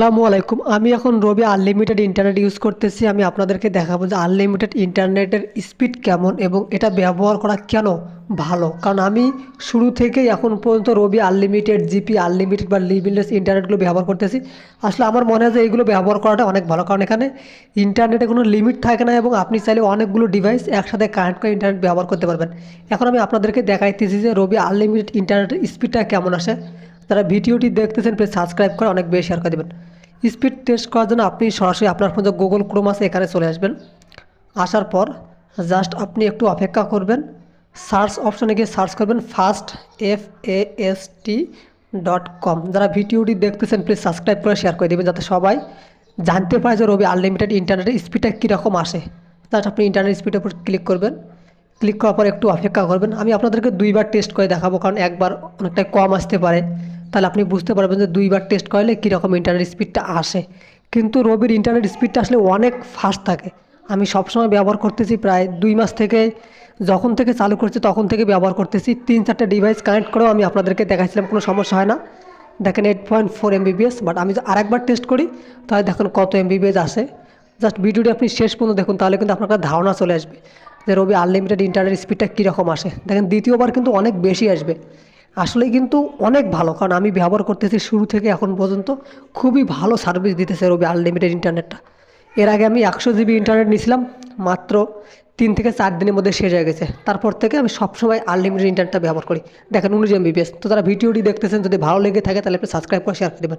আসসালামু আলাইকুম। আমি এখন রবি আনলিমিটেড ইন্টারনেট ইউজ করতেছি। আমি আপনাদেরকে দেখাবো যে আনলিমিটেড ইন্টারনেটের স্পিড কেমন এবং এটা ব্যবহার করা কেন ভালো। কারণ আমি শুরু থেকেই এখন পর্যন্ত রবি আনলিমিটেড, জিপি আনলিমিটেড বা লিমিটলেস ইন্টারনেটগুলো ব্যবহার করতেছি। আসলে আমার মনে হয় যে এইগুলো ব্যবহার করাটা অনেক ভালো। কারণ এখানে ইন্টারনেটে কোনো লিমিট থাকে না এবং আপনি চাইলে অনেকগুলো ডিভাইস একসাথে কানেক্ট করে ইন্টারনেট ব্যবহার করতে পারবেন। এখন আমি আপনাদেরকে দেখাইতেছি যে রবি আনলিমিটেড ইন্টারনেটের স্পিডটা কেমন আসে। যারা ভিডিওটি দেখতেছেন প্লিজ সাবস্ক্রাইব করে অনেক বেশি শেয়ার করে দেবেন। স্পিড টেস্ট করার জন্য আপনি সরাসরি আপনার ফোনে গুগল ক্রোম আছে, এখানে চলে আসবেন। আসার পর জাস্ট আপনি একটু অপেক্ষা করবেন। সার্চ অপশনে গিয়ে সার্চ করবেন first F A S T dot com যারা ভিডিওটি দেখতেছেন প্লিজ সাবস্ক্রাইব করে শেয়ার করে দেবেন যাতে সবাই জানতে পারে যে রবি আনলিমিটেড ইন্টারনেটের স্পিডটা কীরকম আসে। জাস্ট আপনি ইন্টারনেট স্পিডের উপর ক্লিক করবেন। ক্লিক করার পর একটু অপেক্ষা করবেন। আমি আপনাদেরকে দুইবার টেস্ট করে দেখাবো, কারণ একবার অনেকটা কম আসতে পারে। তাহলে আপনি বুঝতে পারবেন যে দুইবার টেস্ট করলে কীরকম ইন্টারনেট স্পিডটা আসে। কিন্তু রবির ইন্টারনেট স্পিডটা আসলে অনেক ফাস্ট থাকে। আমি সবসময় ব্যবহার করতেছি প্রায় দুই মাস থেকে, যখন থেকে চালু করছি তখন থেকে ব্যবহার করতেছি। তিন চারটে ডিভাইস কানেক্ট করেও আমি আপনাদেরকে দেখাইছিলাম, কোনো সমস্যা হয় না। দেখেন eight point four Mbps but আমি আরেকবার টেস্ট করি, তাহলে দেখুন কত এমবিবিএস আসে। জাস্ট ভিডিওটি আপনি শেষ পর্যন্ত দেখুন, তাহলে কিন্তু আপনার ধারণা চলে আসবে যে রবি আনলিমিটেড ইন্টারনেট স্পিডটা কীরকম আসে। দেখেন দ্বিতীয়বার কিন্তু অনেক বেশি আসবে। আসলে কিন্তু অনেক ভালো, কারণ আমি ব্যবহার করতেছি শুরু থেকে এখন পর্যন্ত খুবই ভালো সার্ভিস দিতেছে রবি আনলিমিটেড ইন্টারনেটটা এর আগে আমি একশো জিবি ইন্টারনেট নিয়েছিলাম, মাত্র তিন থেকে চার দিনের মধ্যে শেষ হয়ে গেছে। তারপর থেকে আমি সবসময় আনলিমিটেড ইন্টারনেটটা ব্যবহার করি। দেখেন উনিশ এমবিপিএস তো তারা ভিডিওটি দেখতেছেন, যদি ভালো লেগে থাকে তাহলে আপনি সাবস্ক্রাইব করে শেয়ার করে দেবেন।